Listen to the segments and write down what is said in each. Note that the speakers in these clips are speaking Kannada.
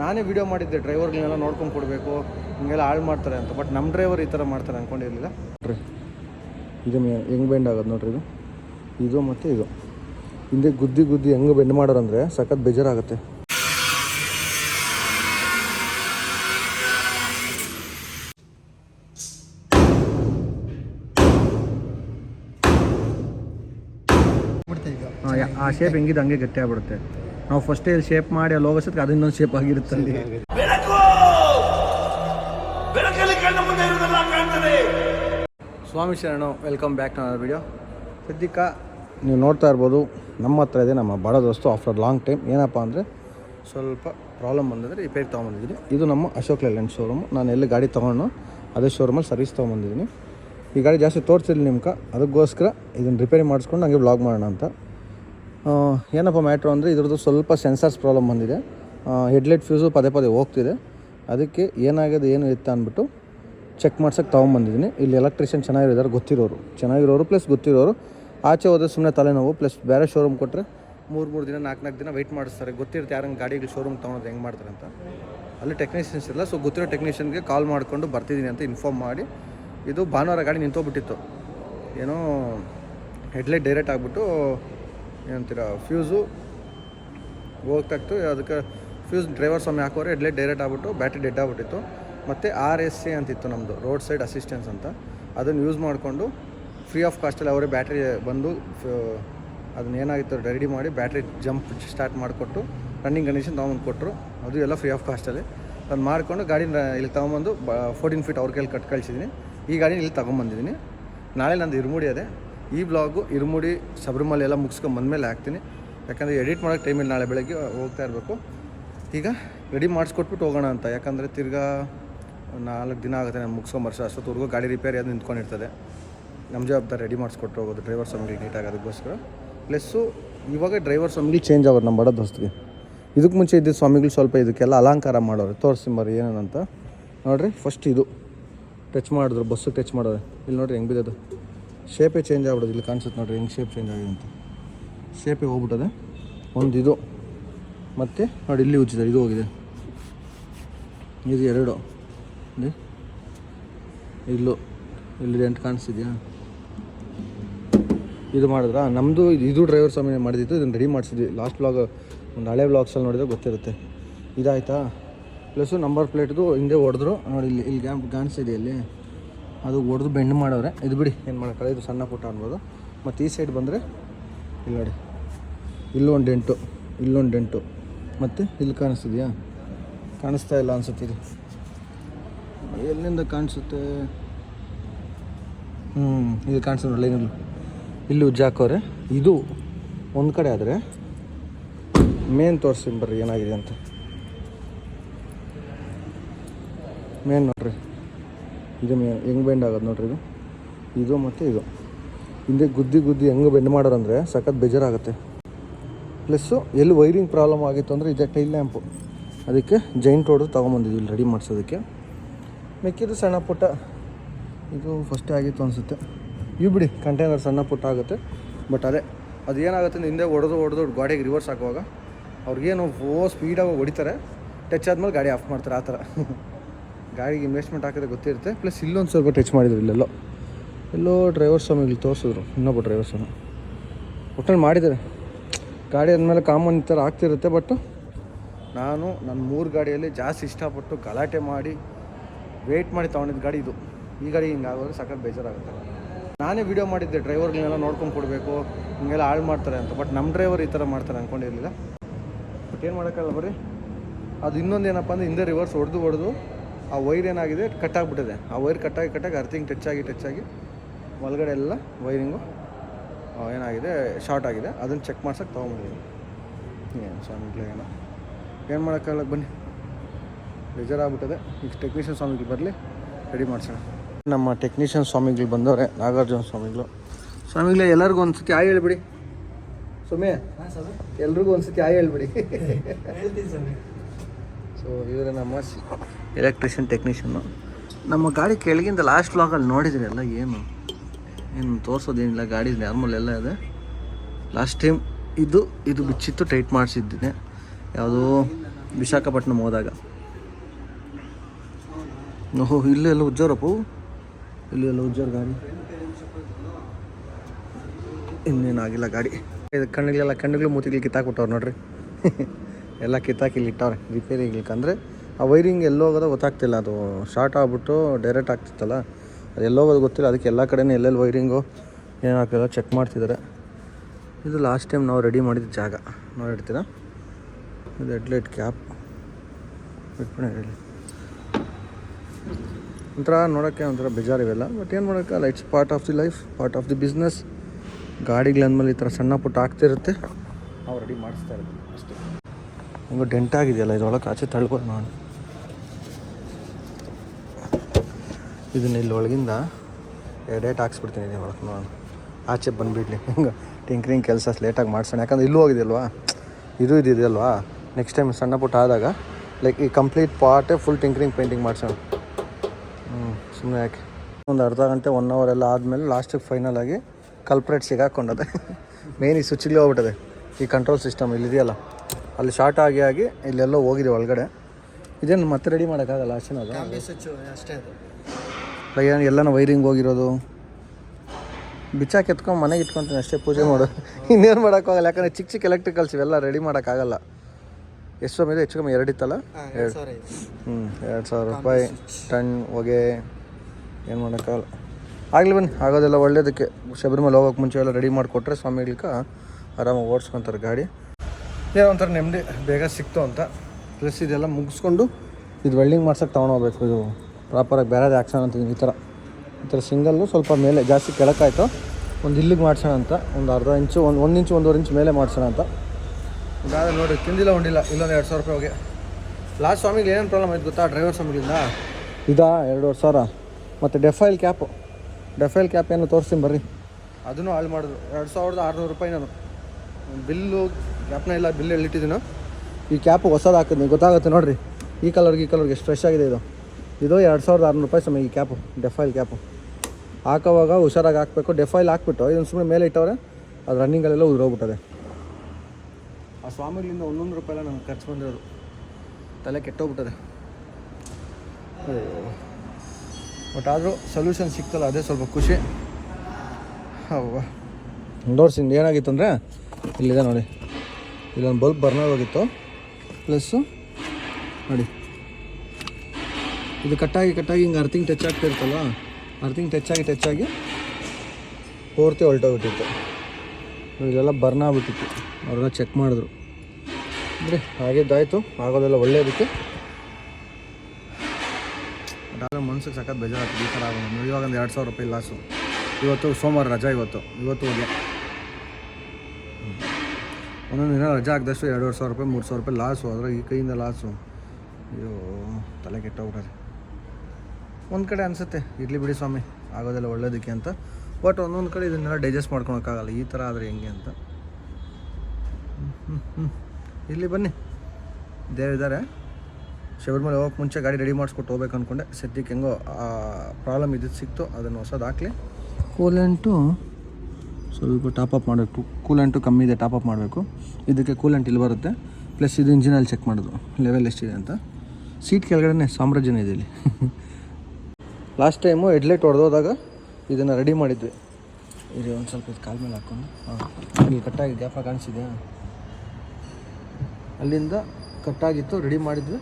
ನಾನೇ ವಿಡಿಯೋ ಮಾಡಿದ್ದೆ ಡ್ರೈವರ್ಗಳನ್ನೆಲ್ಲ ನೋಡ್ಕೊಂಡು ಕೊಡಬೇಕು ಹಿಂಗೆಲ್ಲ ಹಾಳು ಮಾಡ್ತಾರೆ ಅಂತ. ಬಟ್ ನಮ್ಮ ಡ್ರೈವರ್ ಈ ಥರ ಮಾಡ್ತಾರೆ ಅಂದ್ಕೊಂಡಿರಲಿಲ್ಲ ನೋಡ್ರಿ ಇದು ಹೆಂಗೆ ಬೆಂಡ್ ಆಗೋದು ನೋಡ್ರಿ ಇದು? ಇದು ಮತ್ತು ಇದು. ಹಿಂದೆ ಗುದ್ದಿ ಗುದ್ದಿ ಹೆಂಗೆ ಬೆಂಡ್ ಮಾಡೋರಂದ್ರೆ ಸಖತ್ ಬೇಜಾರಾಗುತ್ತೆ. ಆ ಶೇಪ್ ಹೆಂಗಿದೆ ಹಂಗೆ ಗಟ್ಟಿ ಆಗ್ಬಿಡುತ್ತೆ. ನಾವು ಫಸ್ಟ್ ಇಲ್ಲಿ ಶೇಪ್ ಮಾಡಿ ಅಲ್ಲಿ ಹೋಗೋಸತ್ಗೆ ಅದು ಇನ್ನೊಂದು ಶೇಪ್ ಆಗಿರುತ್ತೆ ಅಲ್ಲಿ. ಸ್ವಾಮಿ ಶರಣು ವೆಲ್ಕಮ್ ಬ್ಯಾಕ್ ಟು ವಿಡಿಯೋ ಸದ್ಯಕ್ಕೆ ನೀವು ನೋಡ್ತಾ ಇರ್ಬೋದು ನಮ್ಮ ಹತ್ರ ಇದೆ ನಮ್ಮ ಬಡ ದೋಸ್ತು ಆಫ್ಟರ್ ಲಾಂಗ್ ಟೈಮ್ ಏನಪ್ಪ ಅಂದರೆ ಸ್ವಲ್ಪ ಪ್ರಾಬ್ಲಮ್ ಬಂದಿದ್ರೆ ರಿಪೇರಿ ತೊಗೊಂಬಂದಿದ್ದೀನಿ. ಇದು ನಮ್ಮ ಅಶೋಕ್ ಲೇಲ್ಯಾಂಡ್ ಶೋರೂಮ್ ನಾನು ಎಲ್ಲಿ ಗಾಡಿ ತೊಗೊಂಡು ಅದೇ ಶೋರೂಮಲ್ಲಿ ಸರ್ವಿಸ್ ತೊಗೊಂಬಂದಿದ್ದೀನಿ. ಈ ಗಾಡಿ ಜಾಸ್ತಿ ತೋರಿಸಿಲ್ಲ ನಿಮ್ಗೆ. ಅದಕ್ಕೋಸ್ಕರ ಇದನ್ನು ರಿಪೇರಿ ಮಾಡಿಸ್ಕೊಂಡು ಹಂಗೆ ಬ್ಲಾಗ್ ಮಾಡೋಣ ಅಂತ. ಏನಪ್ಪ ಮ್ಯಾಟ್ರು ಅಂದರೆ ಇದ್ರದ್ದು ಸ್ವಲ್ಪ ಸೆನ್ಸರ್ಸ್ ಪ್ರಾಬ್ಲಮ್ ಬಂದಿದೆ. ಹೆಡ್ಲೈಟ್ ಫ್ಯೂಸು ಪದೇ ಪದೇ ಹೋಗ್ತಿದೆ. ಅದಕ್ಕೆ ಏನಾಗಿದೆ ಏನು ಇತ್ತ ಅಂದ್ಬಿಟ್ಟು ಚೆಕ್ ಮಾಡ್ಸೋಕ್ಕೆ ತೊಗೊಂಬಂದಿದ್ದೀನಿ. ಇಲ್ಲಿ ಎಲೆಕ್ಟ್ರಿಷಿಯನ್ ಚೆನ್ನಾಗಿರೋದಾರೆ ಗೊತ್ತಿರೋರು. ಚೆನ್ನಾಗಿರೋರು ಪ್ಲಸ್ ಗೊತ್ತಿರೋರು. ಆಚೆ ಹೋದ್ರೆ ಸುಮ್ಮನೆ ತಲೆನೋವು ಪ್ಲಸ್ ಬೇರೆ ಶೋರೂಮ್ ಕೊಟ್ಟರೆ ಮೂರು ಮೂರು ದಿನ, ನಾಲ್ಕು ನಾಲ್ಕು ದಿನ ವೆಯ್ಟ್ ಮಾಡಿಸ್ತಾರೆ. ಗೊತ್ತಿರುತ್ತೆ ಯಾರಂಗೆ ಗಾಡಿಗೆ ಶೋರೂಮ್ ತೊಗೊಳೋದು, ಹೆಂಗೆ ಮಾಡ್ತಾರೆ ಅಂತ. ಅಲ್ಲಿ ಟೆಕ್ನಿಷಿಯನ್ಸ್ ಇಲ್ಲ ಸೊ ಗೊತ್ತಿರೋ ಟೆಕ್ನಿಷಿಯನ್ಗೆ ಕಾಲ್ ಮಾಡಿಕೊಂಡು ಬರ್ತಿದ್ದೀನಿ ಅಂತ ಇನ್ಫಾರ್ಮ್ ಮಾಡಿ. ಇದು ಭಾನುವಾರ ಗಾಡಿ ನಿಂತೋಗ್ಬಿಟ್ಟಿತ್ತು. ಏನೋ ಹೆಡ್ಲೈಟ್ ಡೈರೆಕ್ಟ್ ಆಗಿಬಿಟ್ಟು ಏನಂತೀರ ಫ್ಯೂಸು ಹೋಗ್ತಾಯಿತ್ತು ಅದಕ್ಕೆ ಫ್ಯೂಸ್ ಡ್ರೈವರ್ ಸ್ವಾಮಿ ಹಾಕೋರೆ ಹೆಡ್ಲೈಟ್ ಡೈರೆಕ್ಟ್ ಆಗ್ಬಿಟ್ಟು ಬ್ಯಾಟ್ರಿ ಡೆಡ್ ಆಗ್ಬಿಟ್ಟಿತ್ತು. ಮತ್ತು ಆರ್ ಎಸ್ ಸಿ ಅಂತಿತ್ತು ನಮ್ಮದು ರೋಡ್ ಸೈಡ್ ಅಸಿಸ್ಟೆನ್ಸ್ ಅಂತ. ಅದನ್ನು ಯೂಸ್ ಮಾಡಿಕೊಂಡು ಫ್ರೀ ಆಫ್ ಕಾಸ್ಟಲ್ಲಿ ಅವರೇ ಬ್ಯಾಟ್ರಿ ಬಂದು ಅದನ್ನ ಏನಾಗಿತ್ತು ರೆಡಿ ಮಾಡಿ ಬ್ಯಾಟ್ರಿ ಜಂಪ್ ಸ್ಟಾರ್ಟ್ ಮಾಡಿಕೊಟ್ಟು ರನ್ನಿಂಗ್ ಕಂಡೀಷನ್ ತೊಗೊಂಬಂದು ಕೊಟ್ಟರು ಅದು ಎಲ್ಲ ಫ್ರೀ ಆಫ್ ಕಾಸ್ಟಲ್ಲಿ ಅದನ್ನು ಮಾಡಿಕೊಂಡು ಗಾಡಿನ ಇಲ್ಲಿ ತೊಗೊಂಬಂದು, ಬ ಫೋರ್ಟೀನ್ ಫೀಟ್ ಅವ್ರ ಕೈಲಿ ಕಟ್ ಕಳಿಸಿದ್ದೀನಿ ಈ ಗಾಡಿನ ಇಲ್ಲಿ ತೊಗೊಂಬಂದಿದ್ದೀನಿ ನಾಳೆ ನಂದು ಇರುಮುಡಿ ಅದೇ. ಈ ಬ್ಲಾಗು ಇರುಮುಡಿ ಶಬರಿಮಲೆ ಎಲ್ಲ ಮುಗಿಸ್ಕೊಂಡು ಬಂದಮೇಲೆ ಹಾಕ್ತೀನಿ. ಯಾಕಂದರೆ ಎಡಿಟ್ ಮಾಡೋಕ್ಕೆ ಟೈಮ್ ಇಲ್ಲ, ನಾಳೆ ಬೆಳಗ್ಗೆ ಹೋಗ್ತಾ ಇರಬೇಕು. ಈಗ ರೆಡಿ ಮಾಡಿಸ್ಕೊಟ್ಬಿಟ್ಟು ಹೋಗೋಣ ಅಂತ. ಯಾಕಂದರೆ ತಿರ್ಗಾ ನಾಲ್ಕು ದಿನ ಆಗುತ್ತೆ ನಾನು ಮುಗಿಸ್ಕೊಂಬರ್ಸ ಅಷ್ಟೊತ್ತವರೆಗೂ ಗಾಡಿ ರಿಪೇರಿ ಅದು ನಿಂತ್ಕೊಂಡಿರ್ತದೆ. ನಮ್ಮ ಜವಾಬ್ದಾರಿ ರೆಡಿ ಮಾಡಿಸ್ಕೊಟ್ಟು ಹೋಗೋದು. ಡ್ರೈವರ್ ಸ್ವಾಮಿಗೆ ನೀಟಾಗಿ ಅದಕ್ಕೋಸ್ಕರ. ಪ್ಲಸ್ಸು ಇವಾಗ ಡ್ರೈವರ್ ಸ್ವಾಮಿಗೆ ಚೇಂಜ್ ಆಗೋದು ನಮ್ಮ ಬಡ ದೋಸ್ತಿಗೆ. ಇದಕ್ಕೆ ಮುಂಚೆ ಇದ್ದಿದ್ದು ಸ್ವಾಮಿಗಳು ಸ್ವಲ್ಪ ಇದಕ್ಕೆಲ್ಲ ಅಲಂಕಾರ ಮಾಡೋರು. ತೋರಿಸಿಂಬರು ಏನೇನಂತ. ನೋಡಿರಿ ಫಸ್ಟ್ ಇದು. ಟಚ್ ಮಾಡಿದ್ರು, ಬಸ್ಸು ಟಚ್ ಮಾಡೋರು ಇಲ್ಲಿ ನೋಡಿರಿ, ಹೆಂಗೆ ಬಿದ್ದದು ಶೇಪೇ ಚೇಂಜ್ ಆಗ್ಬಿಡೋದು. ಇಲ್ಲಿ ಕಾಣಿಸುತ್ತೆ ನೋಡ್ರಿ, ಹೆಂಗೆ ಶೇಪ್ ಚೇಂಜ್ ಆಗಿದೆ ಅಂತ. ಶೇಪೇ ಹೋಗ್ಬಿಟ್ಟದೆ. ಒಂದು ಇದು ಮತ್ತು ನೋಡಿ, ಇಲ್ಲಿ ಉಜ್ಜಿದೆ, ಇದು ಹೋಗಿದೆ. ಇದು ಎರಡು. ಇಲ್ಲಿ. ಇಲ್ಲೂ. ಎಂಟು ಕಾಣಿಸ್ತಿದ್ಯಾ? ಇದು ಮಾಡಿದ್ರಾ? ನಮ್ಮದು ಇದು ಡ್ರೈವರ್ ಸ್ವಾಮಿ ಮಾಡಿದಿತ್ತು ಇದನ್ನು ರೆಡಿ ಮಾಡಿಸಿದ್ವಿ. ಲಾಸ್ಟ್ ಬ್ಲಾಗ್ ಒಂದು ಹಳೆ ಬ್ಲಾಗ್ಸಲ್ಲಿ ನೋಡಿದ್ರೆ ಗೊತ್ತಿರುತ್ತೆ. ಇದಾಯ್ತಾ? ಪ್ಲಸ್ಸು ನಂಬರ್ ಪ್ಲೇಟ್ದು ಹಿಂದೆ ಹೊಡೆದ್ರು. ನೋಡಿ, ಇಲ್ಲಿ ಇಲ್ಲಿ ಗ್ಯಾಂಪ್ ಕಾಣಿಸ್ತಿದೆ ಇಲ್ಲಿ. ಅದು ಒಡೆದು ಬೆಂಡ್ ಮಾಡವ್ರೆ. ಇದು ಬಿಡಿ, ಏನು ಮಾಡೋಕ್ಕಲ್ಲ ಇದು ಸಣ್ಣ ಪುಟ್ಟ ಅನ್ಬೋದು. ಮತ್ತು ಈ ಸೈಡ್ ಬಂದರೆ, ಇಲ್ಲಿ ನೋಡಿ. ಇಲ್ಲೊಂದು ಡೆಂಟು ಇಲ್ಲೊಂದು ಡೆಂಟು. ಮತ್ತು ಇಲ್ಲಿ ಕಾಣಿಸ್ತಿದೆಯಾ? ಕಾಣಿಸ್ತಾ ಇಲ್ಲ ಅನ್ಸುತ್ತೆ ಇದು. ಎಲ್ಲಿಂದ ಕಾಣಿಸುತ್ತೆ? ಹ್ಞೂ ಇದು ಕಾಣಿಸ್ತದೆ ಏನಿಲ್ಲ ಇಲ್ಲಿ ಉಜ್ಜಿ ಹಾಕೋರೆ ಇದು ಒಂದು ಕಡೆ ಆದರೆ ಮೇನ್ ತೋರಿಸ್ತೀನಿ ಬರ್ರಿ, ಏನಾಗಿದೆ ಅಂತ. ಮೇನ್ ನೋಡ್ರಿ. ಇದು ಹೆಂಗೆ ಬೆಂಡ್ ಆಗೋದು ನೋಡ್ರಿ ಇದು? ಇದು ಮತ್ತು ಇದು. ಹಿಂದೆ ಗುದ್ದಿ ಗುದ್ದಿ ಹೆಂಗೆ ಬೆಂಡ್ ಮಾಡೋರಂದರೆ ಸಖತ್ ಬೇಜಾರಾಗುತ್ತೆ. ಪ್ಲಸ್ಸು ಎಲ್ಲಿ ವೈರಿಂಗ್ ಪ್ರಾಬ್ಲಮ್ ಆಗಿತ್ತು ಅಂದರೆ ಇದೆ ಟೈಲ್ ಲ್ಯಾಂಪು ಅದಕ್ಕೆ ಜೈಂಟ್ ರೋಡು ತೊಗೊಂಬಂದಿದ್ವಿ ಇಲ್ಲಿ ರೆಡಿ ಮಾಡಿಸೋದಕ್ಕೆ. ಮಿಕ್ಕಿದ್ದು ಸಣ್ಣ ಪುಟ್ಟ ಇದು ಫಸ್ಟೇ ಆಗಿತ್ತು ಅನಿಸುತ್ತೆ. ಇವು ಬಿಡಿ ಕಂಟೈನರ್ ಸಣ್ಣ ಪುಟ್ಟ ಆಗುತ್ತೆ. ಬಟ್ ಅದೇ ಅದು ಏನಾಗುತ್ತೆ ಅಂದ್ರೆ ಹಿಂದೆ ಹೊಡೆದು ಹೊಡೆದು ಗಾಡಿಗೆ ರಿವರ್ಸ್ ಹಾಕುವಾಗ ಅವ್ರಿಗೇನು ಓ ಸ್ಪೀಡಾಗಿ ಹೊಡಿತಾರೆ. ಟಚ್ ಆದಮೇಲೆ ಗಾಡಿ ಆಫ್ ಮಾಡ್ತಾರೆ, ಆ ಥರ. ಗಾಡಿಗೆ ಇನ್ವೆಸ್ಟ್ಮೆಂಟ್ ಹಾಕಿದ್ರೆ ಗೊತ್ತಿರುತ್ತೆ. ಪ್ಲಸ್ ಇಲ್ಲೊಂದು ಸ್ವಲ್ಪ ಟಚ್ ಮಾಡಿದ್ರು ಇಲ್ಲೆಲ್ಲೋ. ಎಲ್ಲೋ ಡ್ರೈವರ್ ಸ್ವಾಮಿಗಳು ತೋರಿಸಿದ್ರು. ಇನ್ನೊಬ್ಬ ಡ್ರೈವರ್ ಸ್ವಾಮಿ. ಒಟ್ಟಲ್ಲಿ ಮಾಡಿದ್ದಾರೆ. ಗಾಡಿ ಆದಮೇಲೆ ಕಾಮನ್ ಈ ಥರ ಆಗ್ತಿರುತ್ತೆ ಬಟ್ ನಾನು ನನ್ನ ಮೂರು ಗಾಡಿಯಲ್ಲಿ ಜಾಸ್ತಿ ಇಷ್ಟಪಟ್ಟು ಗಲಾಟೆ ಮಾಡಿ ವೆಯ್ಟ್ ಮಾಡಿ ತೊಗೊಂಡಿದ್ದು ಗಾಡಿ ಇದು. ಈ ಗಾಡಿ ಹಿಂಗೆ ಆಗೋದ್ರೆ ಸಖತ್ ಬೇಜಾರಾಗುತ್ತೆ. ನಾನೇ ವಿಡಿಯೋ ಮಾಡಿದ್ದೆ ಡ್ರೈವರ್ಗಳನ್ನೆಲ್ಲ ನೋಡ್ಕೊಂಡು ಕೊಡಬೇಕು, ಹಿಂಗೆಲ್ಲ ಹಾಳು ಮಾಡ್ತಾರೆ ಅಂತ. ಬಟ್ ನಮ್ಮ ಡ್ರೈವರ್ ಈ ಥರ ಮಾಡ್ತಾರೆ ಅಂದ್ಕೊಂಡಿರಲಿಲ್ಲ ಬಟ್ ಏನು ಮಾಡೋಕ್ಕಲ್ಲ ಬರ್ರಿ. ಅದು ಇನ್ನೊಂದು ಏನಪ್ಪ ಅಂದರೆ ಹಿಂದೆ ರಿವರ್ಸ್ ಹೊಡೆದು ಹೊಡೆದು ಆ ವೈರ್ ಏನಾಗಿದೆ? ಕಟ್ ಆಗಿಬಿಟ್ಟಿದೆ ಆ ವೈರ್ ಕಟ್ಟಾಗಿ ಕಟ್ಟಾಗಿ ಅರ್ಥಿಂಗ್ ಟಚ್ ಆಗಿ ಟಚ್ ಆಗಿ ಒಳಗಡೆ ಎಲ್ಲ ವೈರಿಂಗು ಏನಾಗಿದೆ? ಶಾರ್ಟ್ ಆಗಿದೆ. ಅದನ್ನು ಚೆಕ್ ಮಾಡ್ಸೋಕ್ಕೆ ತೊಗೊಂಬಂದಿದ್ದೀನಿ. ಏನು ಸ್ವಾಮಿಗಳು ಏನೋ. ಏನು ಮಾಡೋಕ್ಕಾಗಲ್ಲ ಬನ್ನಿ. ಬೇಜಾರಾಗ್ಬಿಟ್ಟದೆ. ಈಗ ಟೆಕ್ನಿಷಿಯನ್ ಸ್ವಾಮಿಗಳು ಬರಲಿ ರೆಡಿ ಮಾಡ್ಸೋಣ. ನಮ್ಮ ಟೆಕ್ನಿಷಿಯನ್ ಸ್ವಾಮಿಗಳು ಬಂದವ್ರೆ ನಾಗಾರ್ಜುನ ಸ್ವಾಮಿಗಳು. ಸ್ವಾಮಿಗಳೇ ಎಲ್ಲರಿಗೂ ಒಂದು ಸತಿ ಆಯ್ ಹೇಳ್ಬಿಡಿ. ಸ್ವಾಮಿ ಎಲ್ರಿಗೂ ಒಂದು ಸತಿ ಆಯ್ ಹೇಳ್ಬಿಡಿ ಸೊ ಇವರೇ ನಮ್ಮ ಎಲೆಕ್ಟ್ರಿಷಿಯನ್ ಟೆಕ್ನಿಷಿಯನ್ನು ನಮ್ಮ ಗಾಡಿ ಕೆಳಗಿಂದ ಲಾಸ್ಟ್ ವ್ಲಾಗಲ್ಲಿ ನೋಡಿದ್ರಲ್ಲ ಏನು? ಏನು ತೋರಿಸೋದೇನಿಲ್ಲ, ಗಾಡಿ ನಾರ್ಮಲ್ ಎಲ್ಲ ಇದೆ. ಲಾಸ್ಟ್ ಟೈಮ್ ಇದು ಇದು ಬಿಚ್ಚಿತ್ತು ಟೈಟ್ ಮಾಡಿಸಿದ್ದೀನಿ. ಯಾವುದೋ ವಿಶಾಖಪಟ್ಟಣಂ ಹೋದಾಗ. ಓಹೋ ಇಲ್ಲೆಲ್ಲ ಉಜ್ಜೋರಪ್ಪ. ಎಲ್ಲ ಉಜ್ಜೋರ್ ಗಾಡಿ. ಇನ್ನೇನಾಗಿಲ್ಲ ಗಾಡಿ. ಇದು ಕಣ್ಣಿಗೆಲ್ಲ ಕಣ್ಣುಗಳು ಮೂತಿಗಳು ಕಿತ್ತಾಕ್ಬಿಟ್ಟವ್ರು ನೋಡ್ರಿ. ಎಲ್ಲ ಕಿತ್ತಾಕಿ ಇಲ್ಲಿ ಇಟ್ಟವ್ರೆ. ರಿಪೇರಿ ಅಂದರೆ ಆ ವೈರಿಂಗ್ ಎಲ್ಲೋಗೋದೋ ಗೊತ್ತಾಗ್ತಿಲ್ಲ. ಅದು ಶಾರ್ಟ್ ಆಗ್ಬಿಟ್ಟು ಡೈರೆಕ್ಟ್ ಆಗ್ತಿತ್ತಲ್ಲ? ಅದು ಎಲ್ಲೋಗೋದು ಗೊತ್ತಿಲ್ಲ. ಅದಕ್ಕೆ ಎಲ್ಲ ಕಡೆನೂ ಎಲ್ಲೆಲ್ಲಿ ವೈರಿಂಗು ಏನಾಗ್ತಿಲ್ಲ ಚೆಕ್ ಮಾಡ್ತಿದ್ದಾರೆ. ಇದು ಲಾಸ್ಟ್ ಟೈಮ್ ನಾವು ರೆಡಿ ಮಾಡಿದ ಜಾಗ. ನೋಡಿರ್ತೀರಾ ಇದು ಹೆಡ್ಲೈಟ್ ಕ್ಯಾಪ್ ಹೇಳಿ ಒಂಥರ ನೋಡೋಕ್ಕೆ ಒಂಥರ ಬೇಜಾರು ಇವೆಲ್ಲ. ಬಟ್ ಏನು ಮಾಡೋಕ್ಕಲ್ಲ lights part of the life part of the business ಗಾಡಿಗಳಂದ್ಮೇಲೆ ಈ ಥರ ಸಣ್ಣ ಪುಟ್ಟ ಆಗ್ತಿರುತ್ತೆ. ನಾವು ರೆಡಿ ಮಾಡಿಸ್ತಾ ಇರ್ತೀವಿ ಅಷ್ಟೇ. ಹಂಗೆ ಡೆಂಟ್ ಆಗಿದೆಯಲ್ಲ, ಇದ್ರೊಳಗೆ ಆಚೆ ತಳ್ಬೋದು ನಾನು ಇದನ್ನ ಇಲ್ಲಿ ಒಳಗಿಂದ ಡೇಟ್ ಹಾಕ್ಸ್ಬಿಡ್ತೀನಿ ನೀವು ಒಳಗೆ ನಾನು ಆಚೆ ಬಂದುಬಿಡ್ಲಿ. ಹಿಂಗೆ ಟಿಂಕ್ರಿಂಗ್ ಕೆಲಸ ಲೇಟಾಗಿ ಮಾಡ್ಸೋಣ. ಯಾಕಂದ್ರೆ ಇಲ್ಲೂ ಹೋಗಿದೆಯಲ್ವಾ? ಇದು ಇದಿದೆಯಲ್ವಾ ನೆಕ್ಸ್ಟ್ ಟೈಮ್ ಸಣ್ಣ ಪುಟ್ಟ ಆದಾಗ ಲೈಕ್ ಈ ಕಂಪ್ಲೀಟ್ ಪಾರ್ಟೇ ಫುಲ್ ಟಿಂಕ್ರಿಂಗ್ ಪೇಂಟಿಂಗ್ ಮಾಡ್ಸೋಣ. ಹ್ಞೂ ಸುಮ್ಮನೆ ಯಾಕೆ? ಒಂದು ಅರ್ಧ ಗಂಟೆ ಒನ್ ಅವರ್ ಎಲ್ಲ ಆದಮೇಲೆ ಲಾಸ್ಟಿಗೆ ಫೈನಲ್ ಆಗಿ ಕಲ್ಪ್ರೇಟ್ ಸಿಗಾಕೊಂಡದೆ ಮೇನ್ ಈ ಸ್ವಿಚ್ಗೆ ಹೋಗ್ಬಿಟ್ಟದೆ. ಈ ಕಂಟ್ರೋಲ್ ಸಿಸ್ಟಮ್ ಇಲ್ಲಿದೆಯಲ್ಲ ಅಲ್ಲಿ ಶಾರ್ಟ್ ಆಗಿ ಆಗಿ ಇಲ್ಲೆಲ್ಲೋ ಹೋಗಿದೆ ಒಳಗಡೆ. ಇದೇನು ಮತ್ತೆ ರೆಡಿ ಮಾಡೋಕ್ಕಾಗಲ್ಲ ಅಷ್ಟೇ ಅಷ್ಟೇ ಅದು. ಏನು ಎಲ್ಲನ ವೈರಿಂಗ್ ಹೋಗಿರೋದು? ಬಿಚ್ಚಾಕ್ ಎತ್ಕೊಂಡು ಮನೆಗೆ ಇಟ್ಕೊತೀನಿ ಅಷ್ಟೇ ಪೂಜೆ ಮಾಡು ಇನ್ನೇನು ಮಾಡೋಕ್ಕಾಗಲ್ಲ ಯಾಕಂದರೆ ಚಿಕ್ಕ ಚಿಕ್ಕ ಎಲೆಕ್ಟ್ರಿಕಲ್ಸ್ ಇವೆಲ್ಲ ರೆಡಿ ಮಾಡೋಕ್ಕಾಗಲ್ಲ ಎಷ್ಟು ಕಮ್ಮಿ ಇದೆ? ಹೆಚ್ಚು ಕಮ್ಮಿ ಎರಡು ಇತ್ತಲ್ಲ? ಎರಡು ಹ್ಞೂ ಎರಡು ಸಾವಿರ ರೂಪಾಯಿ ಟನ್ ಹೊಗೆ. ಏನು ಮಾಡೋಕ್ಕಾಗಲ್ಲ ಆಗಲಿ ಬನ್ನಿ ಆಗೋದೆಲ್ಲ ಒಳ್ಳೇದಕ್ಕೆ. ಶಬರಿಮಲೆ ಹೋಗೋಕೆ ಮುಂಚೆ ಎಲ್ಲ ರೆಡಿ ಮಾಡಿಕೊಟ್ರೆ ಸ್ವಾಮಿಗಳಿಗೆ ಆರಾಮಾಗಿ ಓಡಿಸ್ಕೊತಾರೆ ಗಾಡಿ. ಏನೋ ಒಂಥರ ನೆಮ್ಮದಿ ಬೇಗ ಸಿಕ್ತು ಅಂತ. ಪ್ಲಸ್ ಇದೆಲ್ಲ ಮುಗಿಸ್ಕೊಂಡು ಇದು ವೆಲ್ಡಿಂಗ್ ಮಾಡ್ಸೋಕ್ಕೆ ತೊಗೊಂಡೋಗ್ಬೇಕು ಇದು. ಪ್ರಾಪರಾಗಿ ಬೇರೆ ಹಾಕ್ಸೋಣ ಅಂತಿದ್ದೀನಿ ಈ ಥರ. ಈ ಥರ ಸಿಂಗಲ್ಲು ಸ್ವಲ್ಪ ಮೇಲೆ ಜಾಸ್ತಿ ಕೆಳಕಾಯಿತು. ಒಂದು ಇಲ್ಲಿಗೆ ಮಾಡ್ಸೋಣ ಅಂತ ಒಂದು ಅರ್ಧ ಇಂಚು ಒಂದು ಒಂದು ಇಂಚು ಒಂದೂವರೆ ಇಂಚು ಮೇಲೆ ಮಾಡ್ಸೋಣ ಅಂತ. ಗಾಡಿ ನೋಡಿ ತಿಂದಿಲ್ಲ ಉಂಡಿಲ್ಲ ಇಲ್ಲೊಂದು ಎರಡು ಸಾವಿರ ರೂಪಾಯಿ ಹೋಗಿ. ಲಾಸ್ಟ್ ಸ್ವಾಮಿಗೆ ಏನೇನು ಪ್ರಾಬ್ಲಮ್ ಆಯ್ತು ಗೊತ್ತಾ ಡ್ರೈವರ್ ಸ್ವಾಮಿಗಳಿಂದ ಇದಾ ಎರಡೂವರೆ ಸಾವಿರ ಮತ್ತು ಡೆಫೈಲ್ ಕ್ಯಾಪು ಡೆಫೈಲ್ ಕ್ಯಾಪ್ ಏನು ತೋರಿಸ್ತೀನಿ ಬರ್ರಿ. ಅದನ್ನು ಹಾಳು ಮಾಡಿದ್ರು. ಎರಡು ಸಾವಿರದ ಆರುನೂರು ರೂಪಾಯಿ ನಾನು. ಬಿಲ್ಲು ಕ್ಯಾಪ್ನ ಇಲ್ಲ ಬಿಲ್ ಎಲ್ಲಿಟ್ಟಿದ್ದೀನೋ? ಈ ಕ್ಯಾಪು ಹೊಸದು ಹಾಕಿದ್ನಿ. ಗೊತ್ತಾಗುತ್ತೆ ನೋಡಿರಿ. ಈ ಕಲರ್ಗೆ ಈ ಕಲರ್ಗೆ ಎಷ್ಟು ಫ್ರೆಶ್ ಆಗಿದೆ ಇದು. ಇದು ಎರಡು ಸಾವಿರದ ಆರುನೂರು ರೂಪಾಯಿ ಸಮಯ ಈ ಕ್ಯಾಪು ಡೆಫೈಲ್ ಕ್ಯಾಪು. ಹಾಕೋವಾಗ ಹುಷಾರಾಗಿ ಹಾಕಬೇಕು. ಡೆಫೈಲ್ ಹಾಕ್ಬಿಟ್ಟು ಇದನ್ನು ಸುಮ್ಮನೆ ಮೇಲೆ ಇಟ್ಟವ್ರೆ ಅದು ರನ್ನಿಂಗಲ್ಲೆಲ್ಲ ಉದುರೋಗ್ಬಿಟ್ಟದೆ. ಆ ಸ್ವಾಮಿಗಳಿಂದ ಒಂದೊಂದು ರೂಪಾಯಿ ಎಲ್ಲ ನನಗೆ ಖರ್ಚು ಬಂದಿರೋದು. ತಲೆ ಕೆಟ್ಟೋಗ್ಬಿಟ್ಟದೆ. ಬಟ್ ಆದರೂ ಸೊಲ್ಯೂಷನ್ ಸಿಕ್ತಲ್ಲ ಅದೇ ಸ್ವಲ್ಪ ಖುಷಿ. ಹೌವ ತೋರಿಸಿಂದ ಏನಾಗಿತ್ತು ಅಂದರೆ ಇಲ್ಲಿದೆ ನೋಡಿ. ಇಲ್ಲೊಂದು ಬಲ್ಬ್ ಬರ್ನರ್ ಹೋಗಿತ್ತು ಪ್ಲಸ್ಸು ನೋಡಿ. ಇದು ಕಟ್ಟಾಗಿ ಕಟ್ಟಾಗಿ ಹಿಂಗೆ ಅರ್ಥಿಂಗ್ ಟಚ್ ಆಗ್ತಿರ್ತಲ್ಲ ಅರ್ಥಿಂಗ್ ಟಚ್ ಆಗಿ ಟಚ್ ಆಗಿ ಪೂರ್ತಿ ಹೊರಟೋಗ್ಬಿಟ್ಟಿತ್ತು ಇದೆಲ್ಲ ಬರ್ನ್ ಆಗ್ಬಿಟ್ಟಿತ್ತು. ಅವರೆಲ್ಲ ಚೆಕ್ ಮಾಡಿದ್ರು. ಅಂದರೆ ಆಗಿದ್ದಾಯಿತು ಆಗೋದೆಲ್ಲ ಒಳ್ಳೆಯದಕ್ಕೆ ಆದರೆ ಮನ್ಸಿಗೆ ಸಖತ್ ಬೇಜಾರಾಗ್ತದೆ ಈ ಥರ ಆಗೋದು. ಇವಾಗ ಒಂದು ಎರಡು ಸಾವಿರ ರೂಪಾಯಿ ಲಾಸು ಇವತ್ತು ಸೋಮವಾರ ರಜಾ ಇವತ್ತು. ಇವತ್ತು ಹೋಗಿ. ಒಂದೊಂದು ದಿನ ರಜಾ ಹಾಕಿದಷ್ಟು ಎರಡುವರೆ ಸಾವಿರ ರೂಪಾಯಿ, ಮೂರು ಸಾವಿರ ರೂಪಾಯಿ ಲಾಸು ಅದ್ರಾಗ ಈ ಕೈಯಿಂದ ಲಾಸು ಅಯ್ಯೋ, ತಲೆ ಕೆಟ್ಟೋಗ್ಬಿಟ್ಟದೆ ಒಂದು ಕಡೆ ಅನಿಸುತ್ತೆ ಇಡ್ಲಿ ಬಿಡಿ ಸ್ವಾಮಿ, ಆಗೋದೆಲ್ಲ ಒಳ್ಳೇದಕ್ಕೆ ಅಂತ. ಬಟ್ ಒಂದೊಂದು ಕಡೆ ಇದನ್ನೆಲ್ಲ ಡೈಜೆಸ್ಟ್ ಮಾಡ್ಕೊಳಕ್ಕಾಗಲ್ಲ, ಈ ಥರ ಆದರೆ ಹೆಂಗೆ ಅಂತ. ಇಲ್ಲಿ ಬನ್ನಿ. ದೇವಿದ್ದಾರೆ ಶಬರಿಮಲೆ ಹೋಗೋಕೆ ಮುಂಚೆ ಗಾಡಿ ರೆಡಿ ಮಾಡಿಸ್ಕೊಟ್ಟು ಹೋಗ್ಬೇಕು ಅಂದ್ಕೊಂಡೆ ಸದ್ಯಕ್ಕೆ ಹೆಂಗೋ ಪ್ರಾಬ್ಲಮ್ ಇದ್ದು ಸಿಕ್ತು. ಅದನ್ನು ಹೊಸದು ಹಾಕ್ಲಿ. ಕೂಲೆಂಟು ಸ್ವಲ್ಪ ಟಾಪ್ ಅಪ್ ಮಾಡಬೇಕು. ಕೂಲೆಂಟು ಕಮ್ಮಿ ಇದೆ ಅಪ್ ಮಾಡಬೇಕು. ಇದಕ್ಕೆ ಕೂಲೆಂಟ್ ಇಲ್ಲಿ ಬರುತ್ತೆ. ಪ್ಲಸ್ ಇದು ಇಂಜಿನಲ್ಲಿ ಚೆಕ್ ಮಾಡೋದು. ಲೆವೆಲ್ ಎಷ್ಟಿದೆ ಅಂತ. ಸೀಟ್ ಕೆಳಗಡೆ ಸಾಮ್ರಾಜ್ಯನೇ ಇದೆ ಇಲ್ಲಿ. ಲಾಸ್ಟ್ ಟೈಮು ಹೆಡ್ಲೈಟ್ ಹೊಡೆದೋದಾಗ ಇದನ್ನು ರೆಡಿ ಮಾಡಿದ್ವಿ. ಇದು ಒಂದು ಸ್ವಲ್ಪ ಇದು ಕಾಲ ಮೇಲೆ ಹಾಕ್ಕೊಂಡು ಹಾಂ, ಇಲ್ಲಿ ಕಟ್ಟಾಗಿ ಗ್ಯಾಪ ಕಾಣಿಸಿದೆ ಅಲ್ಲಿಂದ ಕಟ್ಟಾಗಿತ್ತು ರೆಡಿ ಮಾಡಿದ್ವಿ.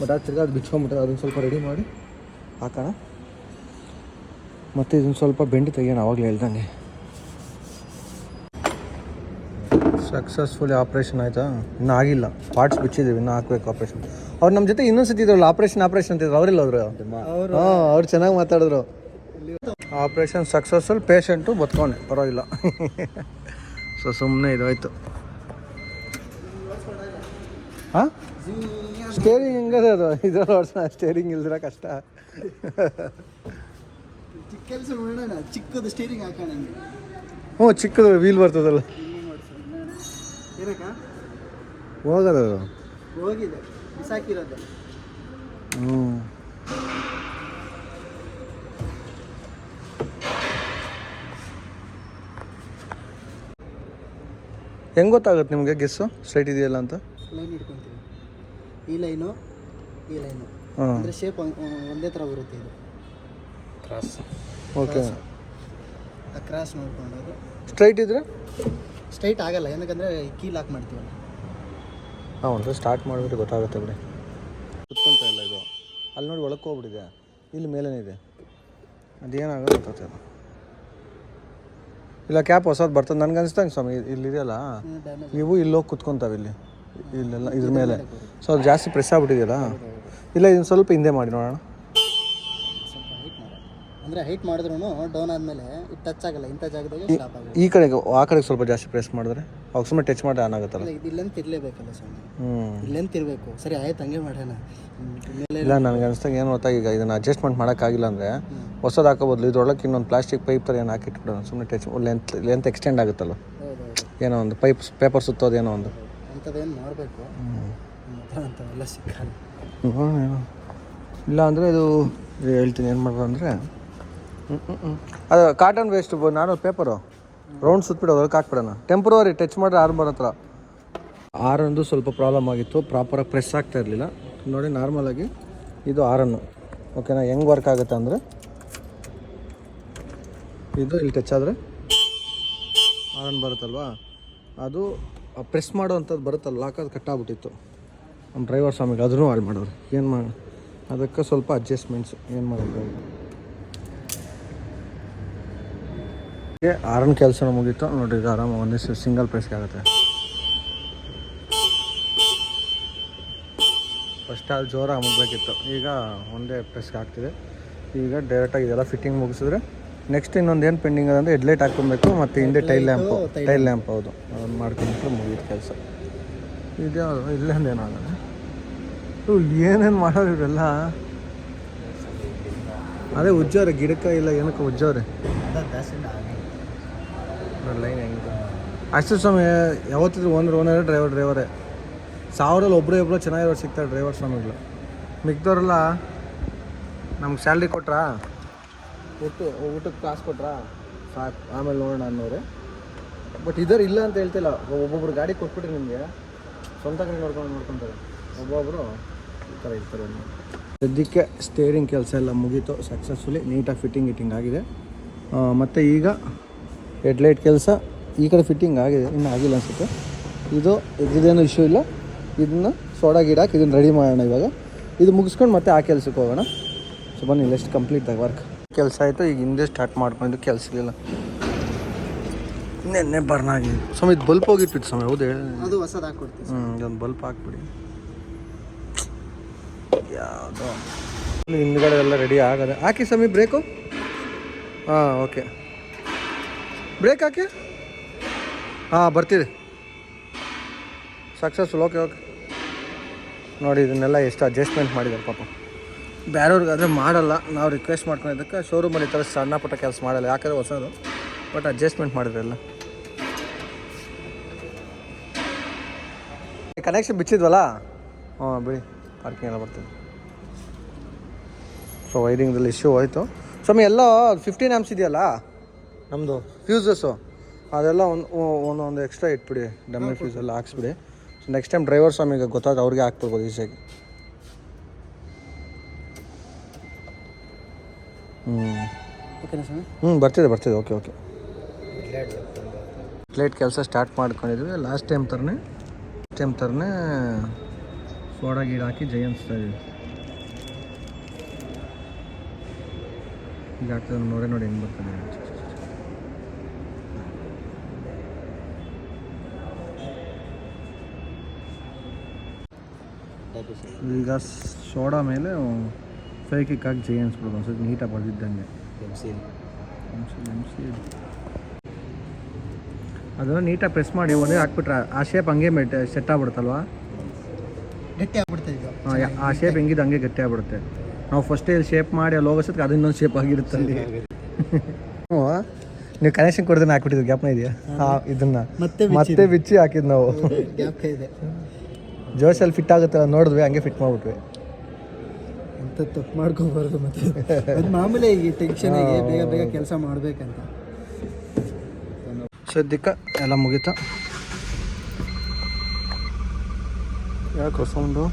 ಬಟ್ ಅದು ತಿರ್ಗಾ ಅದು ಬಿಚ್ಕೊಂಬಿಟ್ಟು ಅದನ್ನು ಸ್ವಲ್ಪ ರೆಡಿ ಮಾಡಿ ಹಾಕೋಣ. ಮತ್ತು ಇದನ್ನು ಸ್ವಲ್ಪ ಬೆಂಡ್ ತೆಗಿಯೋಣ ಆವಾಗಲೇ ಹೇಳ್ದಂಗೆ. ಸಕ್ಸಸ್ಫುಲಿ ಆಪ್ರೇಷನ್ ಆಯಿತಾ? ಇನ್ನೂ ಆಗಿಲ್ಲ. ಪಾರ್ಟ್ಸ್ ಬಿಚ್ಚಿದ್ದೀವಿ ಇನ್ನೂ ಹಾಕ್ಬೇಕು ಆಪ್ರೇಷನ್ ಅವ್ರು ನಮ್ಮ ಜೊತೆ ಇನ್ನೊಂದು ಸತಿ ಇದ್ರಲ್ಲ ಆಪ್ರೇಷನ್ ಆಪ್ರೇಷನ್ ಅಂತಿದ್ರು ಅವರಿಲ್ಲ ಅವರು. ಹಾಂ ಅವ್ರು ಚೆನ್ನಾಗಿ ಮಾತಾಡಿದ್ರು. ಆಪ್ರೇಷನ್ ಸಕ್ಸಸ್ಫುಲ್ ಪೇಷಂಟು ಬತ್ಕೊಂಡೆ ಪರವಾಗಿಲ್ಲ. ಸೊ ಸುಮ್ಮನೆ ಇದಾಯಿತು ಹಾಂ? ಸ್ಟೇರಿಂಗ್ ಹೆಂಗದೆ ಅದು? ಇದ್ರಲ್ಲಿ ಓಡಿಸೋಣ ಸ್ಟೇರಿಂಗ್ ಇಲ್ದಿರ ಕಷ್ಟ. ಚಿಕ್ಕದು ಸ್ಟೇರಿಂಗ್ ಹಾಕೋಣ ಹ್ಞೂ ಚಿಕ್ಕದು ವೀಲ್ ಬರ್ತದಲ್ಲ. ಹೋಗೋದು ಹೋಗಿದೆ. ಬಿಸಾಕಿರೋದು. ಹ್ಞೂ ಹೆಂಗೆ ಗೊತ್ತಾಗುತ್ತೆ ನಿಮಗೆ ಗೆಸ್ಸು? ಸ್ಟ್ರೈಟ್ ಇದೆಯಲ್ಲ ಅಂತ? ಲೈನ್ ಇಟ್ಕೊತೀವಿ ಈ ಲೈನು ಈ ಲೈನು ಅಂದ್ರೆ ಅಂದರೆ ಶೇಪ್ ಒಂದೇ ಥರ ಬರುತ್ತೆ ಇದು. ಕ್ರಾಸ್ ಓಕೆ ಆ ಕ್ರಾಸ್ ನೋಡ್ಕೊಂಡು ಸ್ಟ್ರೈಟ್ ಇದ್ರೆ? ಸ್ಟ್ರೈಟ್ ಆಗಲ್ಲ ಏನಕ್ಕಂದರೆ ಕೀ ಲಾಕ್ ಮಾಡ್ತೀವಲ್ಲ. ಹಾಂ ಒಂದು ಸ್ಟಾರ್ಟ್ ಮಾಡಿಬಿಟ್ಟು ಗೊತ್ತಾಗುತ್ತೆ ಬಿಡಿ. ಕುತ್ಕೊಂತ ಇಲ್ಲ ಇದು. ಅಲ್ಲಿ ನೋಡಿ ಒಳಕ್ಕೆ ಹೋಗ್ಬಿಟ್ಟಿದೆ. ಇಲ್ಲಿ ಮೇಲೇನಿದೆ ಅದೇನಾಗೋ ಗೊತ್ತಾಗ್ತದೆ ಇಲ್ಲ. ಕ್ಯಾಪ್ ಹೊಸದು ಬರ್ತದೆ. ನನಗೆ ಅನಿಸ್ತಂಗೆ ಸ್ವಾಮಿ ಇಲ್ಲಿದೆಯಲ್ಲ ನೀವು ಇವು ಇಲ್ಲೋಗಿ ಕುತ್ಕೊಂತಾವೆ ಇಲ್ಲಿ. ಇಲ್ಲೆಲ್ಲ ಇದ್ರ ಮೇಲೆ. ಸ್ವಲ್ಪ ಜಾಸ್ತಿ ಪ್ರೆಸ್ ಆಗ್ಬಿಟ್ಟಿದೆಯಲ್ಲ? ಇಲ್ಲ ಇದನ್ನು ಸ್ವಲ್ಪ ಹಿಂದೆ ಮಾಡಿ ನೋಡೋಣ. ಅಂದರೆ ಹೈಟ್ ಮಾಡಿದ್ರು ಡೌನ್ ಆದಮೇಲೆ ಇದು ಟಚ್ ಆಗಲ್ಲ ಇಂಥ ಜಾಗದಾಗ ಸ್ಟಾಪ್ ಈ ಕಡೆಗೆ ಆ ಕಡೆಗೆ ಸ್ವಲ್ಪ ಜಾಸ್ತಿ ಪ್ರೆಸ್ ಮಾಡಿದ್ರೆ ಅವಾಗ ಸುಮ್ಮನೆ ಟಚ್ ಮಾಡಿ ಆನ್ ಆಗುತ್ತಲ್ಲ? ಇದು ಇಲ್ಲೆಂತ ಇರಲೇಬೇಕಲ್ಲ ಸ್ವಾಮಿ. ಇಲ್ಲೆಂತ ಇರಬೇಕು. ಸರಿ ಆಯ್ತು ಹಂಗೆ ಮಾಡೋಣ. ಮೇಲೆ ಇಲ್ಲ ನನಗೆ ಅನಿಸ್ದಾಗ ಏನು ಗೊತ್ತಾ ಈಗ ಇದನ್ನು ಅಡ್ಜಸ್ಟ್ಮೆಂಟ್ ಮಾಡೋಕ್ಕಾಗಿಲ್ಲ ಅಂದರೆ ಹೊಸದು ಹಾಕೋಬದ್ಲು ಇದ್ರೊಳಗೆ ಇನ್ನೊಂದು ಪ್ಲಾಸ್ಟಿಕ್ ಪೈಪ್ ಥರ ಏನು ಹಾಕಿಟ್ಬಿಡೋಣ ಸುಮ್ಮನೆ ಟಚ್ ಲೆಂತ್ ಲೆಂತ್ ಎಕ್ಸ್ಟೆಂಡ್ ಆಗುತ್ತಲ್ಲ? ಏನೋ ಒಂದು ಪೈಪ್ ಪೇಪರ್ ಸುತ್ತೋದು ಏನೋ ಒಂದು. ಅಂಥದ್ದೇನು ಮಾಡಬೇಕು? ಅಂಥವೆಲ್ಲ ಸಿಕ್ಕಲ್ಲ. ಇಲ್ಲ ಅಂದರೆ ಇದು ಇದು ಹೇಳ್ತೀನಿ ಏನು ಮಾಡೋದು ಅಂದರೆ ಅದು ಕಾಟನ್ ವೇಸ್ಟ್ ನಾನು ಪೇಪರು ರೌಂಡ್ ಸುತ್ತಬಿಟ್ಟು ಅದಕ್ಕೆ ಹಾಕ್ಬಿಡೋಣ. ಟೆಂಪ್ರವರಿ ಟಚ್ ಮಾಡಿದ್ರೆ ಆರು ಬರೋ ಹತ್ರ ಆರೊಂದು ಸ್ವಲ್ಪ ಪ್ರಾಬ್ಲಮ್ ಆಗಿತ್ತು ಪ್ರಾಪರಾಗಿ ಪ್ರೆಸ್ ಆಗ್ತಾ ಇರಲಿಲ್ಲ. ನೋಡಿ ನಾರ್ಮಲಾಗಿ ಇದು ಆರನ್ನು. ಓಕೆನಾ ಹೆಂಗೆ ವರ್ಕ್ ಆಗುತ್ತೆ ಅಂದರೆ, ಇದು ಇಲ್ಲಿ ಟಚ್ ಆದರೆ ಆರನ್ ಬರುತ್ತಲ್ವಾ? ಅದು ಪ್ರೆಸ್ ಮಾಡೋವಂಥದ್ದು ಬರುತ್ತಲ್ಲ ಲಾಕ್ ಅದು ಕಟ್ಟಾಗ್ಬಿಟ್ಟಿತ್ತು. ನಮ್ಮ ಡ್ರೈವರ್ ಸ್ವಾಮಿಗೆ ಅದನ್ನು ಹಾಳು ಮಾಡೋರು. ಏನು ಮಾಡಿ ಅದಕ್ಕೆ ಸ್ವಲ್ಪ ಅಡ್ಜಸ್ಟ್ಮೆಂಟ್ಸ್ ಏನು ಮಾಡೋದು ಆರನ್ ಕೆಲಸ ಮುಗೀತು. ನೋಡ್ರಿ ಇದು ಆರಾಮ ಒಂದೇ ಸಿಂಗಲ್ ಪ್ರೆಸ್ಗೆ ಆಗುತ್ತೆ. ಫಸ್ಟ್ ಅಲ್ಲಿ ಜೋರಾಗಿ ಮುಗಬೇಕಿತ್ತು. ಈಗ ಒಂದೇ ಪ್ರೆಸ್ಗೆ ಆಗ್ತಿದೆ. ಈಗ ಡೈರೆಕ್ಟಾಗಿ ಇದೆಲ್ಲ ಫಿಟ್ಟಿಂಗ್ ಮುಗಿಸಿದ್ರೆ ನೆಕ್ಸ್ಟ್ ಇನ್ನೊಂದು ಏನು ಪೆಂಡಿಂಗ್ ಅಂದರೆ ಹೆಡ್ಲೈಟ್ ಹಾಕ್ಕೊಬೇಕು ಮತ್ತು ಹಿಂದೆ ಟೈಲ್ ಲ್ಯಾಂಪು ಟೈಲ್ ಲ್ಯಾಂಪ್ ಹೌದು ಅದನ್ನು ಮಾಡ್ಕೊಂಡ್ರೆ ಮುಗಿಯೋದು ಕೆಲಸ. ಇದ್ಯಾವುದು ಇಲ್ಲೊಂದು ಏನಾಗಲ್ಲ ಏನೇನು ಮಾಡೋರು ಇವರೆಲ್ಲ? ಅದೇ ಉಜ್ಜೋರೆ ಗಿಡಕ್ಕೆ ಇಲ್ಲ ಏನಕ್ಕೆ ಉಜ್ಜೋರೆ? ಲೈನ್ ಅಷ್ಟು ಸ್ವಾಮಿ, ಯಾವತ್ತಿದ್ರು ಓನರ್ ಓನರ್ ಡ್ರೈವರ್ ಡ್ರೈವರೇ ಸಾವಿರಲ್ಲಿ ಒಬ್ಬರು ಚೆನ್ನಾಗಿರೋ ಚೆನ್ನಾಗಿರೋರು ಸಿಗ್ತಾರೆ ಡ್ರೈವರ್ ಸ್ವಾಮಿಗಳು. ಮಿಕ್ದವ್ರೆಲ್ಲ ನಮ್ಗೆ ಸ್ಯಾಲ್ರಿ ಕೊಟ್ರಾ? ಊಟ ಊಟಕ್ಕೆ ಕ್ಲಾಸ್ ಕೊಟ್ರಾ? ಸಾಕು, ಆಮೇಲೆ ನೋಡೋಣ ಅನ್ನೋರೆ ಬಟ್ ಇದರ ಇಲ್ಲ ಅಂತ ಹೇಳ್ತಿಲ್ಲ. ಒಬ್ಬೊಬ್ರು ಗಾಡಿ ಕೊಟ್ಬಿಟ್ರಿ ನಿಮಗೆ ಸ್ವಂತ ಕಡೆ ನೋಡ್ಕೊಂಡು ನೋಡ್ಕೊತಾರೆ. ಒಬ್ಬೊಬ್ಬರು ಈ ಥರ ಇರ್ತಾರೆ ಸದ್ಯಕ್ಕೆ ಸ್ಟೇರಿಂಗ್ ಕೆಲಸ ಎಲ್ಲ ಮುಗೀತು ಸಕ್ಸಸ್ಫುಲಿ ನೀಟಾಗಿ ಫಿಟ್ಟಿಂಗ್ ಇಟ್ಟಿಂಗ್ ಆಗಿದೆ. ಮತ್ತು ಈಗ ಹೆಡ್ಲೈಟ್ ಕೆಲಸ. ಈ ಕಡೆ ಫಿಟ್ಟಿಂಗ್ ಆಗಿದೆ ಇನ್ನೂ ಆಗಿಲ್ಲ ಅನಿಸುತ್ತೆ. ಇದು ಇದೇನು ಇಶ್ಯೂ ಇಲ್ಲ. ಇದನ್ನ ಸೋಡಾ ಗಿಡ ಹಾಕಿ ಇದನ್ನು ರೆಡಿ ಮಾಡೋಣ ಇವಾಗ. ಇದು ಮುಗಿಸ್ಕೊಂಡು ಮತ್ತೆ ಆ ಕೆಲಸಕ್ಕೆ ಹೋಗೋಣ. ಸೊ ಬನ್ನಿ ಇಲ್ಲೆಷ್ಟು ಕಂಪ್ಲೀಟ್ ಆಗಿ ವರ್ಕ್ ಕೆಲಸ ಆಯಿತು ಈಗ ಹಿಂದೆ ಸ್ಟಾರ್ಟ್ ಮಾಡ್ಕೊಂಡು ಕೆಲಸ ಇಲ್ಲ. ನೆನ್ನೆ ಬರ್ನ್ ಆಗಿದೆ ಸ್ವಾಮಿ ಇದು ಬಲ್ಪ್ ಹೋಗಿರ್ತಿತ್ತು ಸ್ವಾಮಿ ಹೌದು ಹೇಳಿ. ಅದು ಹೊಸದು ಹಾಕ್ಬಿಡ್ತೀವಿ ಹ್ಞೂ ಇದೊಂದು ಬಲ್ಪ್ ಹಾಕ್ಬಿಡಿ. ಯಾವುದೋ. ಹಿಂದ್ಗಡೆ ಎಲ್ಲ ರೆಡಿ ಆಗದೆ. ಹಾಕಿ ಸ್ವಾಮಿ ಬ್ರೇಕು ಹಾಂ ಓಕೆ ಬ್ರೇಕ್ ಹಾಕಿ? ಹಾಂ, ಬರ್ತಿದೆ. ಸಕ್ಸಸ್ಫುಲ್ ಓಕೆ ಓಕೆ ನೋಡಿ, ಇದನ್ನೆಲ್ಲ ಎಷ್ಟು ಅಡ್ಜಸ್ಟ್ಮೆಂಟ್ ಮಾಡಿದ್ದಾರೆ ಪಾಪ. ಬೇರೆಯವ್ರಿಗಾದರೆ ಮಾಡಲ್ಲ. ನಾವು ರಿಕ್ವೆಸ್ಟ್ ಮಾಡ್ಕೊಂಡಿದ್ದಕ್ಕೆ ಶೋರೂಮಲ್ಲಿ ಈ ಥರ ಸಣ್ಣ ಪುಟ್ಟ ಕೆಲಸ ಮಾಡಲ್ಲ. ಯಾಕಂದರೆ ಹೊಸದು. ಬಟ್ ಅಡ್ಜಸ್ಟ್ಮೆಂಟ್ ಮಾಡಿದ್ರಲ್ಲ ಕನೆಕ್ಷನ್ ಬಿಚ್ಚಿದ್ವಲ್ಲ? ಹಾಂ, ಬಿಡಿ. ಪಾರ್ಕಿಂಗ್ ಎಲ್ಲ ಬರ್ತದೆ. ಸೊ ವೈರಿಂಗ್ದಲ್ಲಿ ಇಶ್ಯೂ ಹೋಯಿತು. ಸ್ವಾಮಿ, ಎಲ್ಲ ಫಿಫ್ಟೀನ್ ಆಮ್ಸ್ ಇದೆಯಲ್ಲ? ನಮ್ಮದು ಫ್ಯೂಸಸ್ಸು ಅದೆಲ್ಲ ಒಂದು ಒಂದೊಂದು ಎಕ್ಸ್ಟ್ರಾ ಇಟ್ಬಿಡಿ ಡಮ್ಮಿ ಫ್ಯೂಸ್ ಎಲ್ಲ ಹಾಕ್ಸ್ಬಿಡಿ. ಸೊ ನೆಕ್ಸ್ಟ್ ಟೈಮ್ ಡ್ರೈವರ್ ಸ್ವಾಮಿಗೆ ಗೊತ್ತಾದ್ರೆ ಅವ್ರಿಗೆ ಹಾಕ್ಬಿಡ್ಬೋದು ಈಸಿಯಾಗಿ ಹ್ಞೂ ಹ್ಞೂ ಬರ್ತಿದೆ ಬರ್ತಿದೆ. ಓಕೆ ಓಕೆ ಪ್ಲೇಟ್ ಕೆಲಸ ಸ್ಟಾರ್ಟ್ ಮಾಡ್ಕೊಂಡಿದ್ವಿ. ಲಾಸ್ಟ್ ಟೈಮ್ ಥರನೇ ಟೈಮ್ ಥರನೇ ಸೋಡಾ ಗೀಡ ಹಾಕಿ ಜೈ ಅನ್ಸ್ತಾ ನೋಡಿ ಈಗ ಆಗ್ತದೆ ನೋಡೇ ನೋಡಿ ಹೆಂಗೆ ಬರ್ತದೆ ಈಗ ಸೋಡಾ ಮೇಲೆ ಫೇಕಿಕ್ ಹಾಕಿ ಜೈ ಅನ್ಸ್ಬಿಡೋದು ಎಂ ಸಿ ನೀಟಾಗಿ ಬರ್ದಿದ್ದಂಗೆ ಅದನ್ನು ನೀಟಾಗಿ ಪ್ರೆಸ್ ಮಾಡಿ ಒಂದೇ ಹಾಕ್ಬಿಟ್ರೆ ಆ ಶೇಪ್ ಹಂಗೆ ಮೆಟ್ ಸೆಟ್ ಆಗ್ಬಿಡುತ್ತಲ್ವಾ? ಗಟ್ಟಿ ಆಗ್ಬಿಡುತ್ತೆ ಇದು ಆ, ಯಾ- ಆ ಶೇಪ್ ಹೆಂಗಿದೆ ಹಂಗೆ ಗಟ್ಟಿ ಆಗ್ಬಿಡುತ್ತೆ. ನಾವು ಫಸ್ಟೇ ಇಲ್ಲಿ ಶೇಪ್ ಮಾಡಿ ಅಲ್ಲಿ ಹೋಗೋಷ್ಟಕ್ಕೆ ಅದು ಇನ್ನೊಂದು ಶೇಪ್ ಆಗಿರುತ್ತೆ ಅಲ್ಲಿ. ನೀವು ಕನೆಕ್ಷನ್ ಕೊಡ್ದೇನೆ ಹಾಕ್ಬಿಟ್ಟಿದ್ದು ಗ್ಯಾಪ್ನ ಇದೆಯಾ? ಹಾಂ. ಇದನ್ನ. ಮತ್ತೆ ಮತ್ತೆ ಬಿಚ್ಚಿ ಹಾಕಿದ್ ನಾವು. ಗ್ಯಾಪ್ ಇದೆ. ಜೋಶಲ್ಲಿ ಫಿಟ್ ಆಗುತ್ತಲ್ಲ ನೋಡಿದ್ವಿ ಹಂಗೆ ಫಿಟ್ ಮಾಡ್ಬಿಟ್ವಿ. ಅಂತ ತಪ್ಪು ಮಾಡ್ಕೋಬಾರ್ದು ಮತ್ತೆ. ಅದು ಮಾಮೂಲಿ ಈ ಟೆನ್ಷನಿಗೆ ಬೇಗ ಬೇಗ ಕೆಲಸ ಮಾಡಬೇಕಂತ. ಸದ್ಯಕ್ಕೆ ಎಲ್ಲ ಮುಗೀತ. ಯಾಕೆ ಸೌಂಡು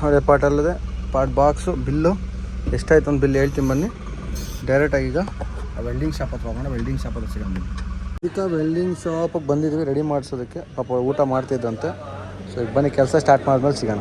ಹಳೆ ಪಾಟ್ ಅಲ್ಲದೆ ಪಾಟ್ ಬಾಕ್ಸು ಬಿಲ್ಲು ಎಷ್ಟಾಯ್ತು ಒಂದು ಬಿಲ್ ಹೇಳ್ತೀನಿ ಬನ್ನಿ. ಡೈರೆಕ್ಟಾಗಿ ಈಗ ವೆಲ್ಡಿಂಗ್ ಶಾಪ್ ಹತ್ರ ಹೋಗೋಣ ವೆಲ್ಡಿಂಗ್ ಶಾಪ್ ಹತ್ರ ಸಿಗೋಣ. ಈಗ ವೆಲ್ಡಿಂಗ್ ಶಾಪಿಗೆ ಬಂದಿದ್ವಿ ರೆಡಿ ಮಾಡಿಸೋದಕ್ಕೆ. ಪಾಪ ಊಟ ಮಾಡ್ತಿದ್ದಂತೆ ಸೊ ಈಗ ಬನ್ನಿ ಕೆಲಸ ಸ್ಟಾರ್ಟ್ ಮಾಡಿದ್ಮೇಲೆ ಸಿಗೋಣ.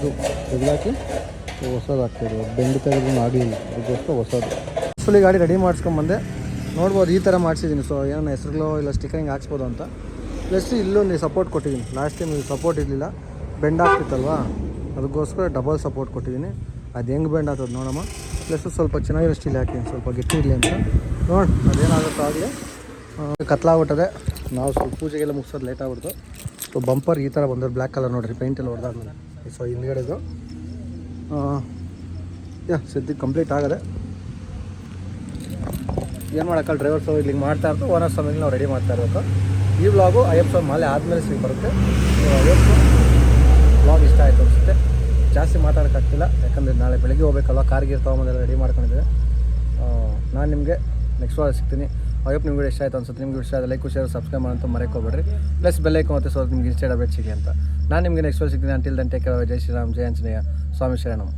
ಹಳೆಯದು ತೆಗೆದಾಕಿ ಹೊಸದು ಹಾಕ್ತಿದ್ರು ಬೆಂಡ್ ತೆಗೆದು ಆಗಲಿಲ್ಲ ಅದಕ್ಕೋಸ್ಕರ ಹೊಸದು. ಫುಲ್ಲಿ ಗಾಡಿ ರೆಡಿ ಮಾಡಿಸ್ಕೊಂಬಂದೆ. ನೋಡ್ಬೋದು ಈ ಥರ ಮಾಡಿಸಿದ್ದೀನಿ. ಸೊ ಏನೋ ಹೆಸ್ರುಗಳು ಇಲ್ಲ ಸ್ಟಿಕರಿಂಗ್ ಹಾಕ್ಸ್ಬೋದು ಅಂತ. ಪ್ಲಸ್ ಇಲ್ಲೊಂದು ಸಪೋರ್ಟ್ ಕೊಟ್ಟಿದ್ದೀನಿ. ಲಾಸ್ಟ್ ಟೈಮ್ ಸಪೋರ್ಟ್ ಇರಲಿಲ್ಲ. ಬೆಂಡ್ ಆಗ್ತಿತ್ತಲ್ವಾ? ಅದಕ್ಕೋಸ್ಕರ ಡಬಲ್ ಸಪೋರ್ಟ್ ಕೊಟ್ಟಿದ್ದೀನಿ. ಅದು ಹೆಂಗೆ ಬೆಂಡ್ ಆಗ್ತದೆ ನೋಡಮ್ಮ. ಪ್ಲಸ್ ಸ್ವಲ್ಪ ಚೆನ್ನಾಗಿರೋ ಸ್ಟೀಲ್ ಹಾಕಿದ್ದೀನಿ ಸ್ವಲ್ಪ ಗಟ್ಟಿ ಇರಲಿ ಅಂತ. ನೋಡಿ, ಅದೇನಾಗುತ್ತೋ ಆಗಲಿ. ಕತ್ಲಾಗ್ಬಿಟ್ಟದೆ. ನಾವು ಸ್ವಲ್ಪ ಪೂಜೆಗೆಲ್ಲ ಮುಗಿಸೋದು ಲೇಟ್ ಆಗ್ಬಿಡ್ತು. ಸೊ ಬಂಪರ್ ಈ ಥರ ಬಂದರೆ ಬ್ಲ್ಯಾಕ್ ಕಲರ್ ನೋಡಿರಿ. ಪೇಂಟ್ ಎಲ್ಲ ಹೊಡೆದಾದ್ಮೇಲೆ. ಸೊ ಹಿಂದ್ಗಡೆದು ಯಾ ಸದ್ಯ ಕಂಪ್ಲೀಟ್ ಆಗದೆ. ಏನು ಮಾಡೋಕ್ಕಲ್ಲ ಡ್ರೈವರ್ಸು ಇಲ್ಲಿ ಮಾಡ್ತಾ ಇರ್ತು ಓನರ್ ಸಮಯ ನಾವು ರೆಡಿ ಮಾಡ್ತಾ ಇರಬೇಕು ಈ ವ್ಲಾಗು ಎಫ್ ಸಾವಿರ ಮಾಲೆ ಆದಮೇಲೆ ಸಿಗಿ ಬರುತ್ತೆ. ಐವತ್ತು ವ್ಲಾಗ್ ಇಷ್ಟ ಆಯಿತು ಅನಿಸುತ್ತೆ. ಜಾಸ್ತಿ ಮಾತಾಡೋಕ್ಕಾಗ್ತಿಲ್ಲ ಯಾಕಂದರೆ ನಾಳೆ ಬೆಳಗ್ಗೆ ಹೋಗ್ಬೇಕಲ್ವ? ಕಾರ್ಗೆ ತೊಗೊಂಬಂದೆಲ್ಲ ರೆಡಿ ಮಾಡ್ಕೊಂಡಿದ್ದೆ ನಾನು ನಿಮಗೆ ನೆಕ್ಸ್ಟ್ ವಾರ ಸಿಗ್ತೀನಿ. ಐವತ್ತು ನಿಮ್ಗೆ ಇಷ್ಟ ಆಯ್ತು ಅನ್ಸುತ್ತೆ. ನಿಮ್ಗೆ ಇಷ್ಟ ಆದ ಲೈಕ್ ಶೇರ್ ಸಬ್ಸ್ಕ್ರೈಬ್ ಮಾಡೋಂತ ಮರೆಕೋಬೇಡ್ರಿ. ಪ್ಲಸ್ ಬೆಲ್ಲೈಕೋ ಮತ್ತು ಸೊ ನಿಮ್ಗೆ ಇನ್ಸ್ಟೇಡ್ ಸಿಗಲಿ ಅಂತ. ನಾನು ನಿಮಗೆ ನೆಕ್ಸ್ಟ್ ಸಿಗ್ತೀನಿ. ಅಂಟಿಲ್ ದನ್ ಟೇಕ್ ಜೈ ಶ್ರೀರಾಮ್ ಜಯ ಆಂಜನೇಯ ಸ್ವಾಮಿ ಶರಣಂ